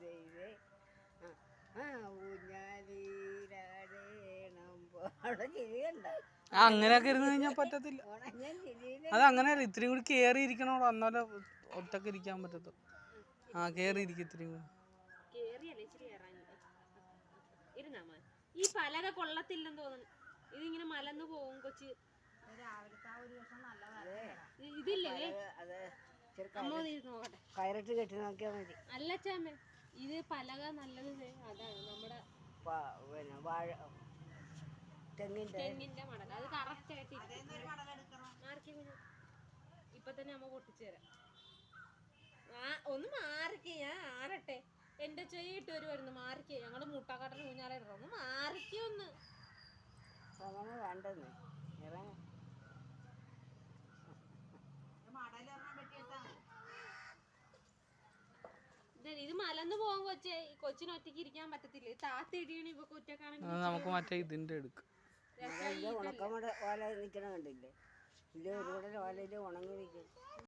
ദൈവേ. ആ, ആ ഊഞ്ഞാലീരാടേണം. അവിടെ ചിരിയണ്ട ആ അങ്ങനെയൊക്കെ ഇരുന്ന് കഴിഞ്ഞാൽ പറ്റത്തില്ല. ഞാൻ ചിരിയില്ല അത് അങ്ങനെ ഇത്രയും കൂടി കയറി ഇരിക്കണോളൂ അന്നേരം ഒറ്റയ്ക്ക് ഇരിക്കാൻ പറ്റത്തു. ആ കയറി ഇരിക്കും ഇത്രയും കൂടി. കേറിയല്ലേ ഇച്ചിരി ഇരുന്നാ ഈ പലക കൊള്ളത്തില്ലെന്ന് തോന്നുന്നു. ഇതിങ്ങനെ മലന്ന് പോകും കൊച്ചി. ഇത് ഇതില്ലേ? അമ്മ ഒന്ന് ഇരുന്ന് നോക്കട്ടെ. കയറിട്ട് കെട്ടി നോക്കിയാൽ മതി. അല്ല ഇത് പലക നല്ലത് അതാണ് നമ്മുടെ പിന്നെ വാഴ തെങ്ങിന്റെ തെങ്ങിന്റെ മടൽ അത് കറക്റ്റ് ആയിട്ട് ഇരിക്കും. ഇപ്പൊ തന്നെ അമ്മ പൊട്ടിച്ചു തരാം. ആ ഒന്ന് മാറിക്ക് ഞാൻ ആറട്ടെ. എന്റെ ഒരു വരുമായിരുന്നു മാറിക്ക്. ഞങ്ങൾ മുട്ടാക്കാട്ടിന് കുഞ്ഞാറായിരുന്നു ഒന്ന് മാറിക്ക് ഒന്ന്. അങ്ങനെ വേണ്ടെന്ന് ഇറങ്ങ. ഇത് മലന്ന് പോകാൻ കൊച്ചെ കൊച്ചിന് ഒറ്റയ്ക്ക് ഇരിക്കാൻ പറ്റത്തില്ല? ഇത് താത്ത ഇടിയണി ഇപ്പൊ അത് ഒറ്റക്കാണെങ്കിൽ നമുക്ക് മറ്റേ ഇതിന്റെ എടുക്കാം. ഉണക്കമട ഓല നിൽക്കണ കണ്ടില്ലേ? ഇല്ല ഒരു കൂടെ ഓലയിൽ ഉണങ്ങി നിൽക്കും